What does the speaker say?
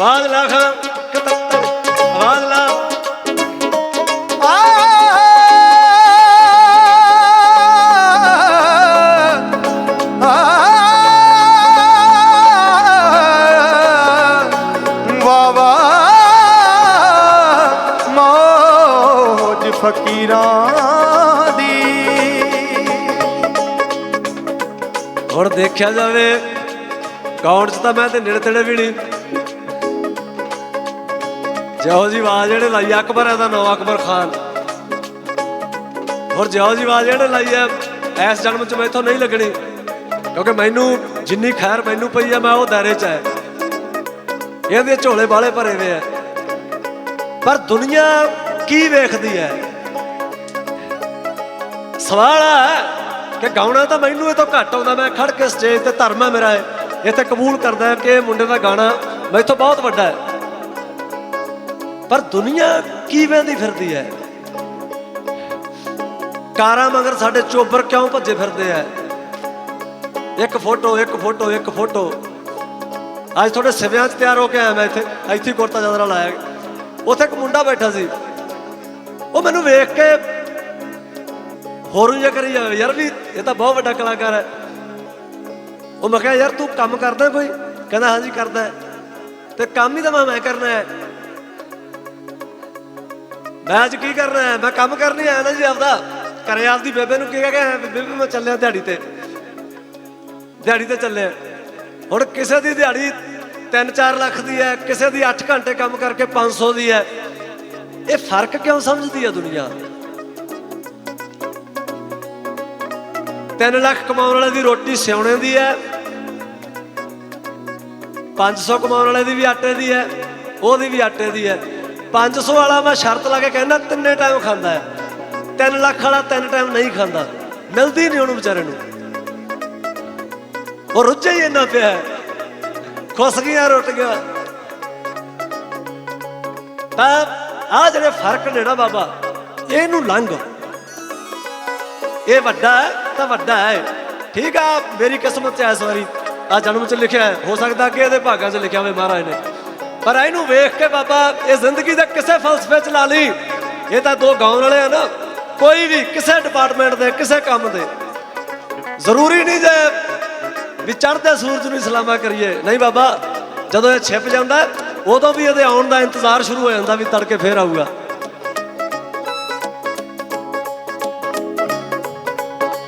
ਆਵਾਜ਼ ਲਾ ਖਾਂ ਆਵਾਜ਼ ਲਾ। ਫਕੀਰਾਂ ਦੀ। ਹੁਣ ਦੇਖਿਆ ਜਾਵੇ ਗਾਉਣ ਚ ਤਾਂ ਮੈਂ ਤੇ ਨੇੜੇ ਤੇੜੇ ਵੀ ਨਹੀਂ। ਜਿਹੋ ਜੀ ਆਵਾਜ਼ ਜਿਹੜੇ ਲਾਈ ਆ, ਅਕਬਰ ਇਹਦਾ ਨਾਮ ਅਕਬਰ ਖਾਨ। ਹੋਰ ਜਿਹੋ ਜੀ ਆਵਾਜ਼ ਜਿਹੜੇ ਲਾਈ ਹੈ ਇਸ ਜਨਮ ਚ ਮੈਥੋਂ ਨਹੀਂ ਲੱਗਣੀ। ਕਿਉਂਕਿ ਮੈਨੂੰ ਜਿੰਨੀ ਖੈਰ ਮੈਨੂੰ ਪਈ ਆ ਮੈਂ ਉਹ ਦਾਇਰੇ ਚ ਹੈ ਇਹਦੇ ਝੋਲੇ ਵਾਲੇ ਭਰੇ ਹੋਏ ਆ। ਪਰ ਦੁਨੀਆ ਕੀ ਵੇਖਦੀ ਹੈ? ਸਵਾਲ ਹੈ ਕਿ ਗਾਉਣਾ ਤਾਂ ਮੈਨੂੰ ਇਹ ਤੋਂ ਘੱਟ ਆਉਂਦਾ ਮੈਂ ਖੜ ਕੇ ਸਟੇਜ ਤੇ ਧਰਮ ਹੈ ਮੇਰਾ ਇਹ। ਇੱਥੇ ਕਬੂਲ ਕਰਦਾ ਕਿ ਇਹ ਮੁੰਡੇ ਦਾ ਗਾਣਾ ਮੈਥੋਂ ਬਹੁਤ ਵੱਡਾ ਹੈ। ਪਰ ਦੁਨੀਆ ਕੀ ਵੇਂਦੀ ਫਿਰਦੀ ਹੈ ਕਾਰਾਂ ਮਗਰ ਸਾਡੇ ਚੋਬਰ ਕਿਉਂ ਭੱਜੇ ਫਿਰਦੇ ਆ ਇੱਕ ਫੋਟੋ ਇੱਕ ਫੋਟੋ ਇੱਕ ਫੋਟੋ। ਅੱਜ ਤੁਹਾਡੇ ਸਿਵਿਆਂ 'ਚ ਤਿਆਰ ਹੋ ਕੇ ਆਇਆ ਮੈਂ ਇੱਥੇ। ਇੱਥੇ ਕੁਰਤਾ ਚਾਦਰਾ ਲਾਇਆ। ਉੱਥੇ ਇੱਕ ਮੁੰਡਾ ਬੈਠਾ ਸੀ। ਉਹ ਮੈਨੂੰ ਵੇਖ ਕੇ ਹੋਰ ਜਿਹਾ ਕਰੀ ਜਾਵੇ, ਯਾਰ ਵੀ ਇਹ ਤਾਂ ਬਹੁਤ ਵੱਡਾ ਕਲਾਕਾਰ ਹੈ ਉਹ ਮੈਂ ਕਿਹਾ, ਯਾਰ ਤੂੰ ਕੰਮ ਕਰਦਾ ਕੋਈ? ਕਹਿੰਦਾ, ਹਾਂਜੀ, ਕਰਦਾ ਤੇ ਕੰਮ ਹੀ ਤਾਂ ਮੈਂ ਮੈਂ ਕਰਨਾ ਹੈ ਮੈਂ ਅੱਜ ਕੀ ਕਰਨਾ ਹੈ? ਮੈਂ ਕੰਮ ਕਰਨੀ ਆਇਆ ਨਾ ਜੀ ਆਪਦਾ। ਘਰੇ ਆਪਦੀ ਬੇਬੇ ਨੂੰ ਕੀ ਕਹਿ ਗਿਆ ਬੇਬੇ, ਮੈਂ ਚੱਲਿਆ ਦਿਹਾੜੀ ਤੇ। ਦਿਹਾੜੀ ਤੇ ਚੱਲਿਆ। ਹੁਣ ਕਿਸੇ ਦੀ ਦਿਹਾੜੀ 3-4 ਲੱਖ ਦੀ ਹੈ, ਕਿਸੇ ਦੀ 8 ਘੰਟੇ ਕੰਮ ਕਰਕੇ 500 ਦੀ ਹੈ। ਇਹ ਫ਼ਰਕ ਕਿਉਂ ਸਮਝਦੀ ਹੈ ਦੁਨੀਆ? 3 ਲੱਖ ਕਮਾਉਣ ਵਾਲੇ ਦੀ ਰੋਟੀ ਸਿਉਣੇ ਦੀ ਹੈ। 500 ਕਮਾਉਣ ਵਾਲੇ ਦੀ ਵੀ ਆਟੇ ਦੀ ਹੈ। ਉਹਦੀ ਵੀ ਆਟੇ ਦੀ ਹੈ। 500 ਵਾਲਾ ਮੈਂ ਸ਼ਰਤ ਲਾ ਕੇ ਕਹਿੰਦਾ ਤਿੰਨੇ ਟਾਈਮ ਖਾਂਦਾ ਹੈ। 3 ਲੱਖ ਵਾਲਾ ਤਿੰਨ ਟਾਈਮ ਨਹੀਂ ਖਾਂਦਾ। ਮਿਲਦੀ ਨਹੀਂ ਉਹਨੂੰ ਵਿਚਾਰੇ ਨੂੰ। ਉਹ ਰੁੱਝਾ ਹੀ ਇੰਨਾ ਪਿਆ ਹੈ। ਖੁੱਸ ਰੁੱਟ ਗਿਆ ਤਾਂ ਆ ਜਿਹੜੇ ਫ਼ਰਕ ਨੇ ਨਾ ਬਾਬਾ, ਇਹਨੂੰ ਲੰਘ। ਇਹ ਵੱਡਾ ਹੈ, ਤਾਂ ਵੱਡਾ ਹੈ। ਠੀਕ ਆ, ਮੇਰੀ ਕਿਸਮਤ 'ਚ ਇਸ ਵਾਰੀ ਆ ਜਨਮ 'ਚ ਲਿਖਿਆ ਹੋ ਸਕਦਾ ਕਿ ਇਹਦੇ ਭਾਗਾਂ 'ਚ ਲਿਖਿਆ ਹੋਵੇ ਮਹਾਰਾਜ ਨੇ। ਪਰ ਇਹਨੂੰ ਵੇਖ ਕੇ ਬਾਬਾ, ਇਹ ਜ਼ਿੰਦਗੀ ਦੇ ਕਿਸੇ ਫਲਸਫੇ 'ਚ ਲਾ ਲਈ। ਇਹ ਤਾਂ ਦੋ ਗਾਉਣ ਵਾਲੇ ਆ ਨਾ। ਕੋਈ ਵੀ ਕਿਸੇ ਡਿਪਾਰਟਮੈਂਟ ਦੇ, ਕਿਸੇ ਕੰਮ ਦੇ। ਜ਼ਰੂਰੀ ਨਹੀਂ ਜੇ ਵੀ ਚੜ੍ਹਦੇ ਸੂਰਜ ਨੂੰ ਹੀ ਸਲਾਮਾ ਕਰੀਏ। ਨਹੀਂ ਬਾਬਾ, ਜਦੋਂ ਇਹ ਛਿਪ ਜਾਂਦਾ, ਉਦੋਂ ਵੀ ਇਹਦੇ ਆਉਣ ਦਾ ਇੰਤਜ਼ਾਰ ਸ਼ੁਰੂ ਹੋ ਜਾਂਦਾ ਵੀ ਤੜਕੇ ਫੇਰ ਆਊਗਾ।